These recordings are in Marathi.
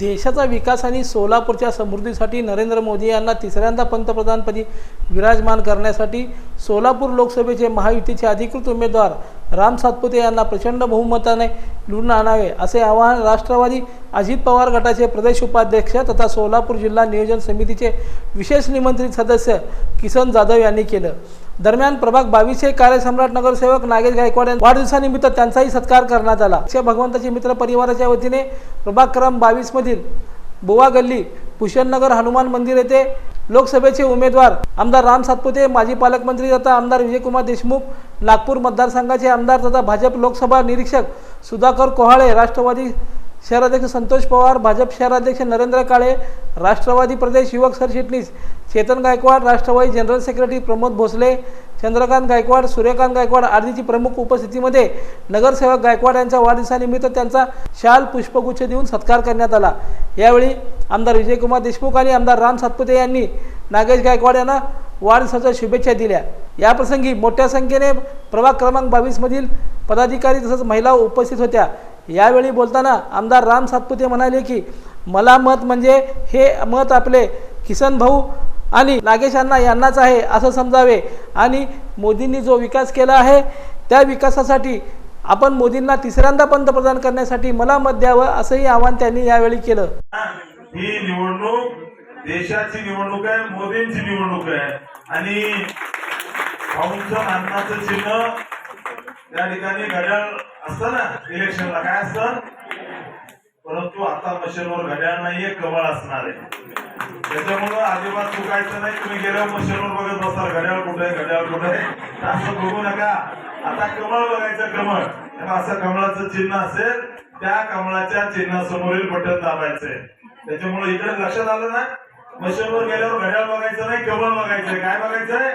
देशाचा विकास आणि सोलापूरच्या समृद्धीसाठी नरेंद्र मोदी यांना तिसऱ्यांदा पंतप्रधानपदी विराजमान करण्यासाठी सोलापूर लोकसभेचे महायुतीचे अधिकृत उमेदवार राम सातपुते यांना प्रचंड बहुमताने निवडून आणावे असे आवाहन राष्ट्रवादी अजित पवार गटाचे प्रदेश उपाध्यक्ष तथा सोलापूर जिल्हा नियोजन समितीचे विशेष निमंत्रित सदस्य किसन जाधव यांनी केलं. दरम्यान प्रभाग बावीसचे कार्यसम्राट नगरसेवक नागेश गायकवाड यांच्या वाढदिवसानिमित्त त्यांचाही सत्कार करण्यात आला. अक्षय भगवंताची मित्र परिवाराच्या वतीने प्रभाग क्रम बावीस मधील बुवा गल्ली भूषणनगर हनुमान मंदिर येथे लोकसभेचे उमेदवार आमदार राम सातपुते माजी पालकमंत्री तथा आमदार विजयकुमार देशमुख नागपूर मतदारसंघाचे आमदार तथा भाजप लोकसभा निरीक्षक सुधाकर कोहाळे राष्ट्रवादी शहराध्यक्ष संतोष पवार भाजप शहराध्यक्ष नरेंद्र काळे राष्ट्रवादी प्रदेश युवक सरचिटणीस चेतन गायकवाड राष्ट्रवादी जनरल सेक्रेटरी प्रमोद भोसले चंद्रकांत गायकवाड सूर्यकांत गायकवाड आदीची प्रमुख उपस्थितीमध्ये नगरसेवक गायकवाड यांच्या वाढदिवसानिमित्त त्यांचा शाल पुष्पगुच्छ देऊन सत्कार करण्यात आला. यावेळी आमदार विजयकुमार देशमुख आणि आमदार राम सातपुते यांनी नागेश गायकवाड यांना वाढदिवसाच्या शुभेच्छा दिल्या. याप्रसंगी मोठ्या संख्येने प्रभाग क्रमांक बावीसमधील पदाधिकारी तसंच महिला उपस्थित होत्या. यावेळी बोलताना आमदार राम सातपुते म्हणाले की मला मत म्हणजे हे मत आपले किसन भाऊ आणि नागेश अण्णा यांनाच आहे असं समजावे. आणि मोदींनी जो विकास केला आहे त्या विकासासाठी आपण मोदींना तिसऱ्यांदा पंतप्रधान करण्यासाठी मला मत द्यावं असंही आवाहन त्यांनी यावेळी केलं. ही निवडणूक देशाची निवडणूक आहे मोदींची निवडणूक आहे. आणि चिन्ह त्या ठिकाणी घड्याळ असतं ना इलेक्शनला काय असतं? परंतु आता मशीनवर घड्याळ नाहीये कमळ असणार आहे. त्याच्यामुळं अजिबात चुकायचं नाही तुम्ही गेल्यावर मशीनवर बघत बसाल घड्याळ कुठे आहे घड्याळ कुठे आहे? असं बघू नका. आता कमळ बघायचं कमळ. असं कमळाचं चिन्ह असेल त्या कमळाच्या चिन्हासमोरील बटन दाबायचंय. त्याच्यामुळे इकडे लक्षात आलं ना? मशीनवर गेल्यावर घड्याळ बघायचं नाही कमळ बघायचंय. काय बघायचंय?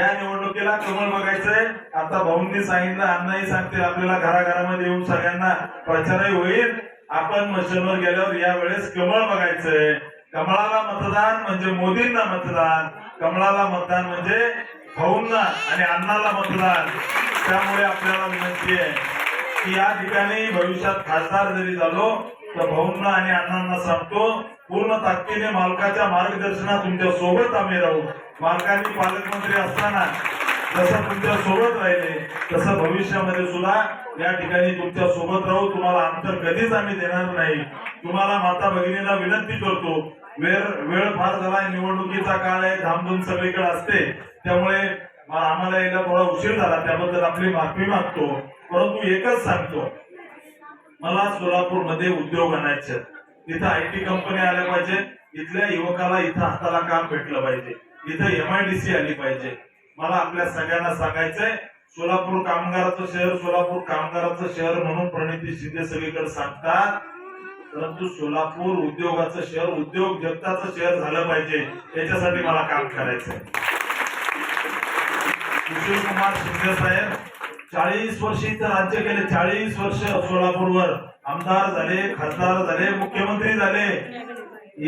या निवडणुकीला कमळ बघायचंय. आता भाऊंनी सांगितलं अण्णाही सांगतील आपल्याला घराघरामध्ये येऊन सगळ्यांना प्रचारही होईल. आपण मशीनवर गेल्यावर या वेळेस कमळ बघायचंय. कमळाला मतदान म्हणजे मोदींना मतदान. कमळाला मतदान म्हणजे भाऊंना आणि अण्णाला मतदान. त्यामुळे आपल्याला विनंती आहे की या ठिकाणी भविष्यात खासदार जरी झालो तर भाऊंना आणि अण्णांना सांगतो पूर्ण ताकदीने मालकाच्या मार्गदर्शनात तुमच्यासोबत आम्ही राहू. मालकांनी पालकमंत्री असताना जसं तुमच्यासोबत राहिले तसं भविष्यामध्ये सुद्धा या ठिकाणी तुमच्यासोबत राहू. तुम्हाला अंतर कधीच आम्ही देणार नाही. तुम्हाला माता भगिनीला विनंती करतो वेळ वेळ फार झाला निवडणुकीचा काळ आहे धामधूम सगळीकडे असते. त्यामुळे आम्हाला एकदा थोडा उशीर झाला त्याबद्दल आपली माफी मागतो. परंतु एकच सांगतो मला सोलापूरमध्ये उद्योग आणायचे आहेत. इथं आय टी कंपनी आल्या पाहिजे इथल्या युवकाला इथं हाताला काम भेटलं पाहिजे इथं एमआयडीसी आली पाहिजे. मला आपल्या सगळ्यांना सांगायचंय सोलापूर कामगाराचं शहर सोलापूर कामगाराचं शहर म्हणून प्रणिती शिंदे सगळीकडे सांगतात. परंतु सोलापूर उद्योगाचं शहर उद्योग जगताचं शहर झालं पाहिजे याच्यासाठी मला काम करायचंय. सुशील कुमार शिंदे साहेब चाळीस वर्ष इथं राज्य केले. चाळीस वर्ष सोलापूरवर आमदार झाले खासदार झाले मुख्यमंत्री झाले.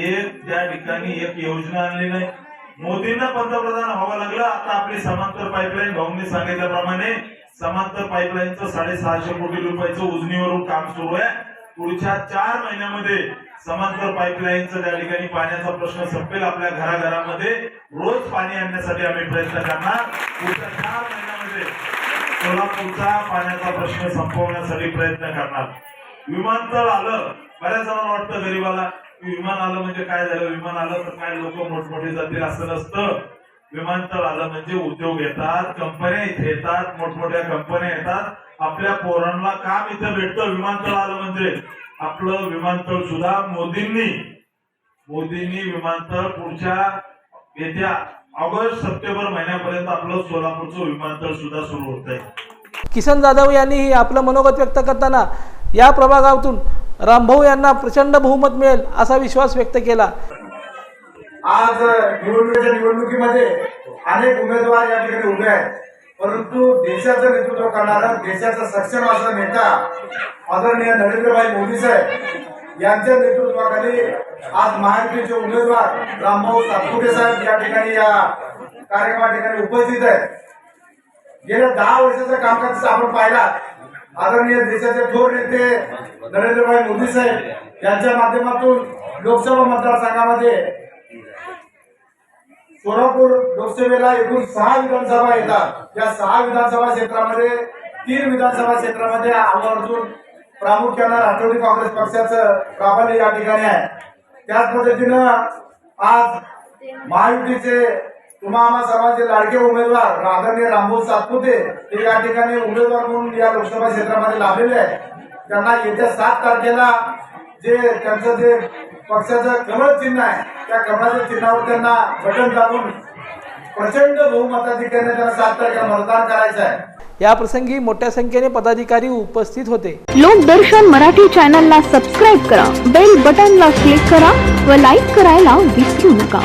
एक त्या ठिकाणी एक योजना आणली नाही. मोदींना पंतप्रधान व्हावं लागलं. आता आपली समांतर पाईपलाईन भाऊंनी सांगितल्याप्रमाणे समांतर पाईपलाईनचं साडेसहाशे कोटी रुपयाचं उजनीवरून काम सुरू आहे. पुढच्या चार महिन्यामध्ये समांतर पाईपलाईनचं त्या ठिकाणी पाण्याचा प्रश्न संपेल आपल्या घराघरामध्ये रोज पाणी आणण्यासाठी आम्ही प्रयत्न करणार. पुढच्या चार महिन्यामध्ये सोलापूरचा पाण्याचा प्रश्न संपवण्यासाठी प्रयत्न करणार. विमानतळ आलं बऱ्याच जणांना वाटतं गरीबाला विमान आलं म्हणजे काय झालं? विमान आलं तर काय लोक मोठमोठे जातील असं नसतं. विमानतळ आलं म्हणजे उद्योग येतात कंपन्या इथे येतात मोठमोठ्या कंपन्या येतात. आपल्या पोरांना काम इथं भेटतं विमानतळ आलं म्हणजे. आपलं विमानतळ सुद्धा मोदींनी मोदींनी विमानतळ पुढच्या येत्या ऑगस्ट सप्टेंबर महिन्यापर्यंत आपलं सोलापूरचं विमानतळ सुद्धा सुरू होत आहे किसन जाधव यांनीही आपलं मनोगत व्यक्त करताना या प्रभागातून रामभाऊ यांना प्रचंड बहुमत मिळेल असा विश्वास व्यक्त केला. आज निवडणुकीच्या निवडणुकीमध्ये अनेक उमेदवार या ठिकाणी उभे आहेत. परंतु देशाचं नेतृत्व करणारा देशाचा सक्षम असा नेता आदरणीय नरेंद्रभाई मोदी साहेब यांच्या नेतृत्वाखाली आज महायुतीचे उमेदवार रामभाऊ सातपुटे साहेब या ठिकाणी या कार्यक्रमा ठिकाणी उपस्थित आहेत. गेल्या दहा वर्षाचा कामकाज आपण पाहिला आदरणीय देशाचे थोर नेते नरेंद्रभाई मोदी साहेब यांच्या माध्यमातून लोकसभा मतदारसंघामध्ये सोलापूर लोकसभेला एकूण सहा विधानसभा येतात. या सहा विधानसभा क्षेत्रामध्ये तीन विधानसभा क्षेत्रामध्ये आवर्जून प्रामुख्यानं राष्ट्रवादी काँग्रेस पक्षाचं प्राबल्य या ठिकाणी आहे. त्याच पद्धतीनं आज महायुतीचे तुम्हा आम्हा सर्वांचे लाडके उमेदवार आदरणीय रामभाऊ सातपुते हे या ठिकाणी उमेदवार म्हणून या लोकसभा क्षेत्रामध्ये लाभलेले आहेत. त्यांना येत्या सात तारखेला जे त्यांचं जे पक्षाचं कमळ चिन्ह आहे त्या कमळाच्या चिन्हावर त्यांना बटन दाबून प्रचंड बहुमताधिक्याने त्यांना सात तारखेला मतदान करायचं आहे. या प्रसंगी मोठ्या संख्येने पदाधिकारी उपस्थित होते. लोकदर्शन मराठी चॅनलला सबस्क्राईब करा बेल बटनला क्लिक करा व लाईक करायला विसरू नका.